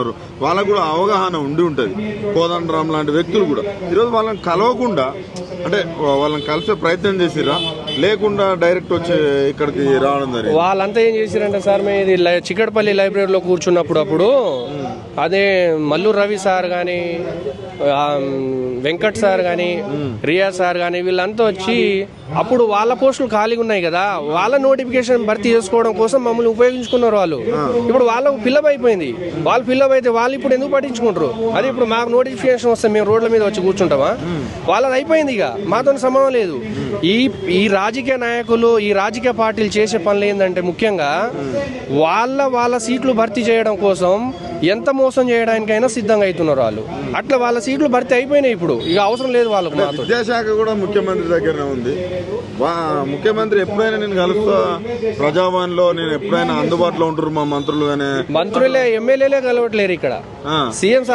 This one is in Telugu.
ఉన్నారు వాళ్ళకు కూడా అవగాహన ఉండి ఉంటుంది. కోదండరామ్ లాంటి వ్యక్తులు కూడా. ఈరోజు వాళ్ళని కలవకుండా అంటే వాళ్ళని కలిసే ప్రయత్నం చేసిరా లేకుండా డైరెక్ట్ వచ్చి ఇక్కడికి రావడం జరిగింది. వాళ్ళంతా ఏం చేశారంటే సార్ మేము ఇది చిక్కడపల్లి లైబ్రరీలో కూర్చున్నప్పుడు అప్పుడు అదే మల్లు రవి సార్ కానీ వెంకట్ సార్ కానీ రియా సార్ కానీ వీళ్ళంతా వచ్చి అప్పుడు వాళ్ళ పోస్టులు ఖాళీగా ఉన్నాయి కదా వాళ్ళ నోటిఫికేషన్ భర్తీ చేసుకోవడం కోసం మమ్మల్ని ఉపయోగించుకున్నారు వాళ్ళు. ఇప్పుడు వాళ్ళకు ఫిల్లప్ అయిపోయింది వాళ్ళు ఫిల్లప్ అయితే వాళ్ళు ఇప్పుడు ఎందుకు పట్టించుకుంటారు? అది ఇప్పుడు మాకు నోటిఫికేషన్ వస్తే మేము రోడ్ల మీద వచ్చి కూర్చుంటామా? వాళ్ళది అయిపోయింది ఇక. మాతో సంబంధం లేదు. ఈ ఈ రాజకీయ నాయకులు ఈ రాజకీయ పార్టీలు చేసే పనులు ఏంటంటే ముఖ్యంగా వాళ్ళ వాళ్ళ సీట్లు భర్తీ చేయడం కోసం ఎంత మోసం చేయడానికైనా సిద్ధంగా అవుతున్నారు వాళ్ళు. అట్లా వాళ్ళ సీట్లు భర్తీ అయిపోయినాయి ఇప్పుడు. ఇక అవసరం లేదు వాళ్ళకు విద్యాశాఖ కూడా ముఖ్యమంత్రి దగ్గరనే ఉంది. ముఖ్యమంత్రి ఎప్పుడైనా నేను కలుస్తా ప్రజాభవన్లో నేను ఎప్పుడైనా అందుబాటులో ఉంటారు మా మంత్రులు కానీ మంత్రులే ఎమ్మెల్యేలే కలవట్లేరు ఇక్కడ. సీఎం